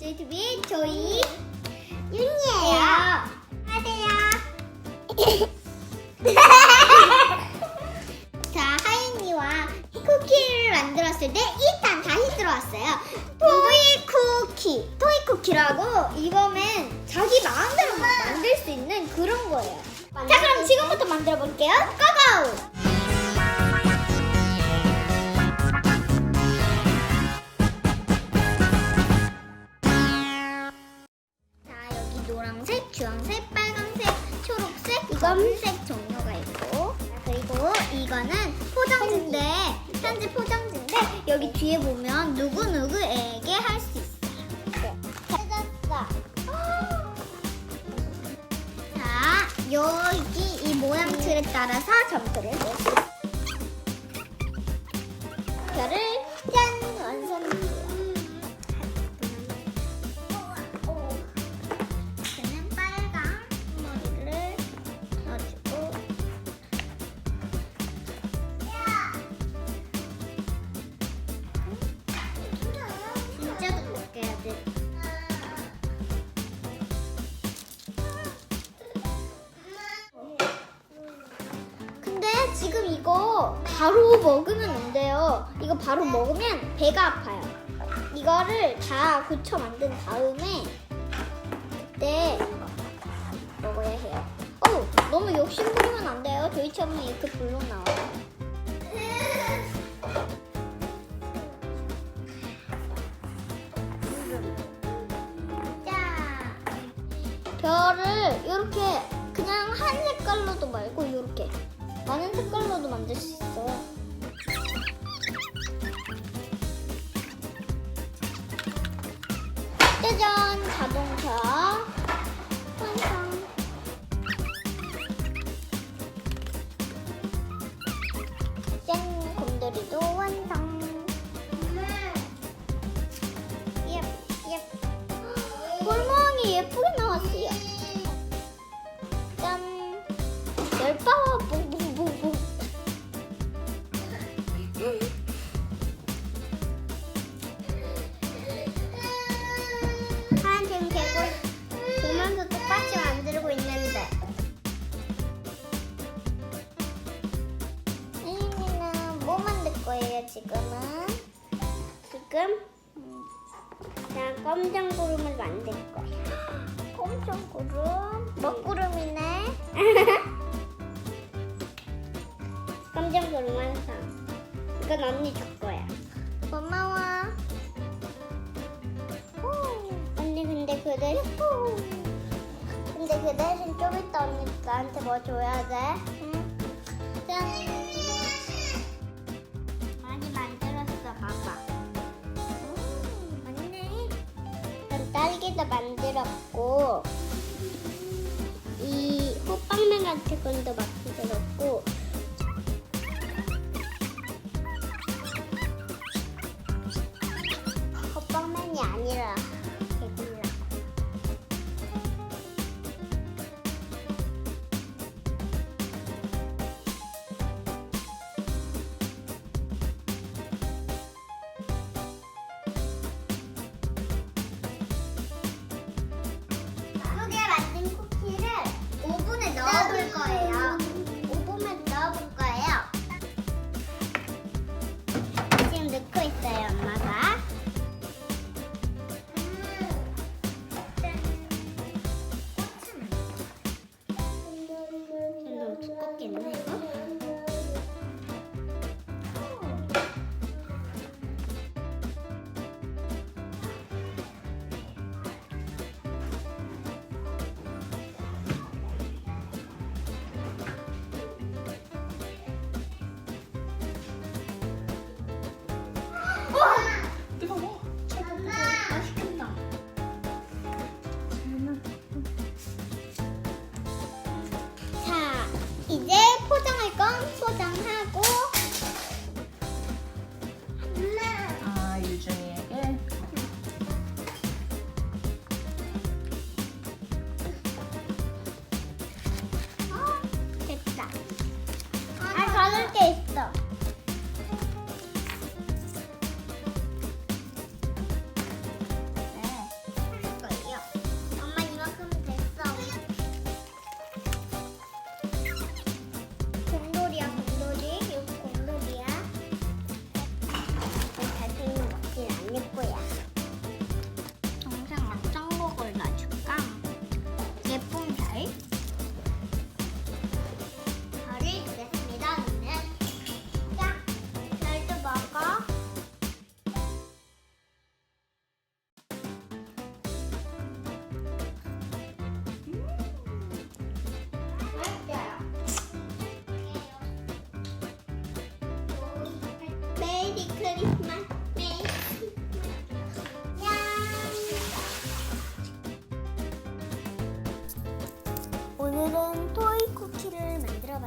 스위트비 조이 윤이에요. 안녕하세요. 자, 하윤이와 쿠키를 만들었을 때 2탄 다시 들어왔어요. 토이 쿠키. 토이 쿠키라고 이거는 자기 마음대로 막 만들 수 있는 그런 거예요. 자, 그럼 지금부터 만들어 볼게요. 검은색 종류가 있고 자, 그리고 이거는 포장지인데 현지 포장지인데 여기 뒤에 보면 누구누구에게 할 수 있어요. 찾았어. 자, 여기 이 모양 틀에 따라서 점프를 해주세요. 지금 이거 바로 먹으면 안 돼요. 이거 바로 먹으면 배가 아파요. 이거를 다 굳혀 만든 다음에 그때 먹어야 해요. 어, 너무 욕심 부리면 안 돼요. 저희처럼 이렇게 불룩 나와요. 자, 별을 이렇게 그냥 한 색깔로도 말고 이렇게 많은 색깔로도 만들 수 있어요. 짜잔 자동차 완성. 짠 곰돌이도 예쁘게 나왔어요. 짠. 열파 지금 음, 나 껌장구름을 만들 거야. 껌장구름? 먹구름이네. 껌장구름 완성. 이건 언니 줄 거야. 고마워. 오, 언니 근데 그 대신 근데 그 대신 좀 이따 언니 나한테 뭐 줘야 돼? 응? 짠. 딸기도 만들었고 in there. 아, 가는 게 있어.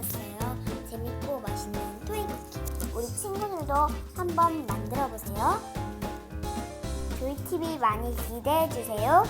만들어봤어요. 재밌고 맛있는 토이 쿠키. 우리 친구들도 한번 만들어보세요. 조이TV 많이 기대해주세요.